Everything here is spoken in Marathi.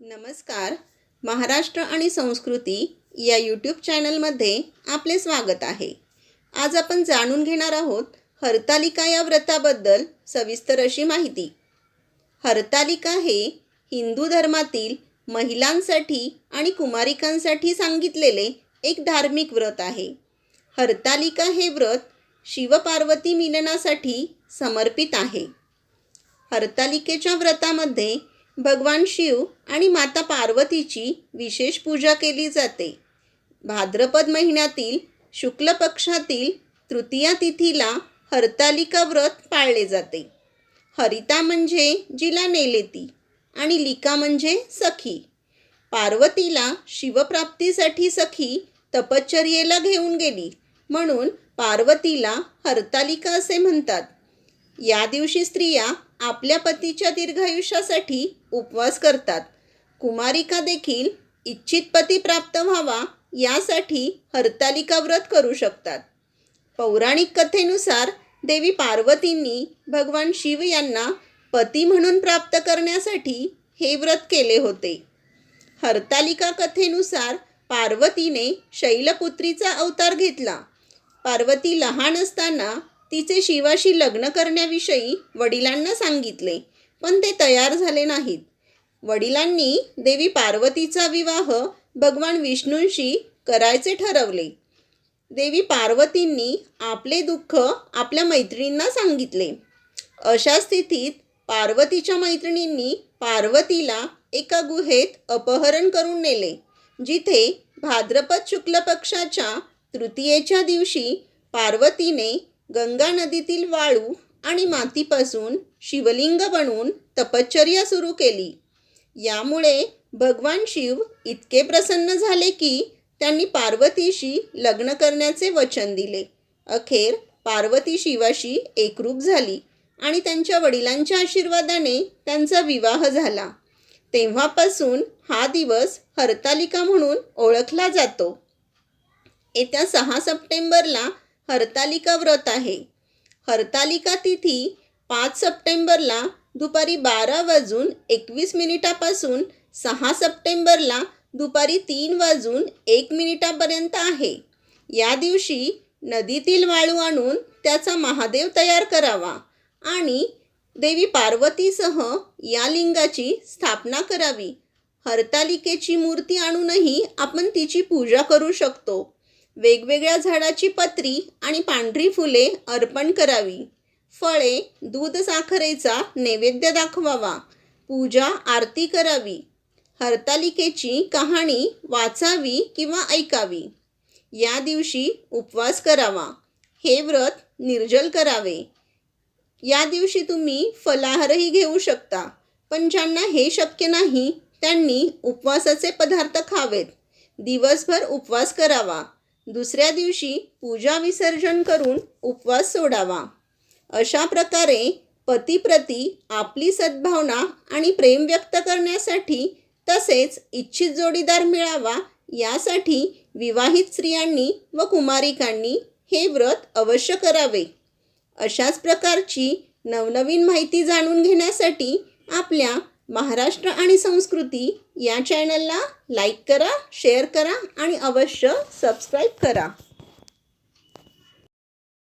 नमस्कार. महाराष्ट्र आणि संस्कृती या यूट्यूब चॅनलमध्ये आपले स्वागत आहे. आज आपण जाणून घेणार आहोत हरतालिका या व्रताबद्दल सविस्तर अशी माहिती. हरतालिका हे हिंदू धर्मातील महिलांसाठी आणि कुमारिकांसाठी सांगितलेले एक धार्मिक व्रत आहे. हरतालिका हे व्रत शिवपार्वती मिलनासाठी समर्पित आहे. हरतालिकेच्या व्रतामध्ये भगवान शिव आणि माता पार्वतीची विशेष पूजा केली जाते. भाद्रपद महिन्यातील शुक्ल पक्षातील तृतीया तिथीला हरतालिका व्रत पाळले जाते. हरिता म्हणजे जिला नेलेती आणि लिका म्हणजे सखी. पार्वतीला शिवप्राप्तीसाठी सखी तपश्चर्येला घेऊन गेली म्हणून पार्वतीला हरतालिका असे म्हणतात. या दिवशी स्त्रिया आपल्या पतीच्या दीर्घायुष्यासाठी उपवास करतात. कुमारिका देखील इच्छित पती प्राप्त व्हावा यासाठी हरतालिका व्रत करू शकतात. पौराणिक कथेनुसार देवी पार्वतींनी भगवान शिव यांना पती म्हणून प्राप्त करण्यासाठी हे व्रत केले होते. हरतालिका कथेनुसार पार्वतीने शैलपुत्रीचा अवतार घेतला. पार्वती लहान असताना तिचे शिवाशी लग्न करण्याविषयी वडिलांना सांगितले पण ते तयार झाले नाहीत. वडिलांनी देवी पार्वतीचा विवाह भगवान विष्णूंशी करायचे ठरवले. देवी पार्वतींनी आपले दुःख आपल्या मैत्रिणींना सांगितले. अशा स्थितीत पार्वतीच्या मैत्रिणींनी पार्वतीला एका गुहेत अपहरण करून नेले जिथे भाद्रपद शुक्ल पक्षाच्या तृतीयेच्या दिवशी पार्वतीने गंगा नदीतील वाळू आणि मातीपासून शिवलिंग बनवून तपश्चर्या सुरू केली. यामुळे भगवान शिव इतके प्रसन्न झाले की त्यांनी पार्वतीशी लग्न करण्याचे वचन दिले. अखेर पार्वती शिवाशी एकरूप झाली आणि त्यांच्या वडिलांच्या आशीर्वादाने त्यांचा विवाह झाला. तेव्हापासून हा दिवस हरतालिका म्हणून ओळखला जातो. येत्या सहा सप्टेंबरला हरतालिका व्रत आहे. हरतालिका तिथी पाच सप्टेंबरला दुपारी बारा वाजून एकवीस मिनिटापासून सहा सप्टेंबरला दुपारी तीन वाजून एक मिनिटापर्यंत आहे. या दिवशी नदीतील वाळू आणून त्याचा महादेव तयार करावा आणि देवी पार्वतीसह या लिंगाची स्थापना करावी. हरतालिकेची मूर्ती आणूनही आपण तिची पूजा करू शकतो. वेगवेगळ्या झाडाची पत्री आणि पांढरी फुले अर्पण करावी. फळे दूध साखरेचा नैवेद्य दाखवावा. पूजा आरती करावी. हरतालिकेची कहाणी वाचावी किंवा ऐकावी. या दिवशी उपवास करावा. हे व्रत निर्जल करावे. या दिवशी तुम्ही फलाहारही घेऊ शकता पण ज्यांना हे शक्य नाही त्यांनी उपवासाचे पदार्थ खावेत. दिवसभर उपवास करावा. दुसऱ्या दिवशी पूजा विसर्जन करून उपवास सोडावा. अशा प्रकारे पतीप्रती आपली सद्भावना आणि प्रेम व्यक्त करण्यासाठी तसेच इच्छित जोडीदार मिळावा यासाठी विवाहित स्त्रियांनी व कुमारिकांनी हे व्रत अवश्य करावे. अशाच प्रकारची नवनवीन माहिती जाणून घेण्यासाठी आपल्या महाराष्ट्र आणि संस्कृती या चॅनलला लाईक करा शेअर करा आणि अवश्य सबस्क्राईब करा.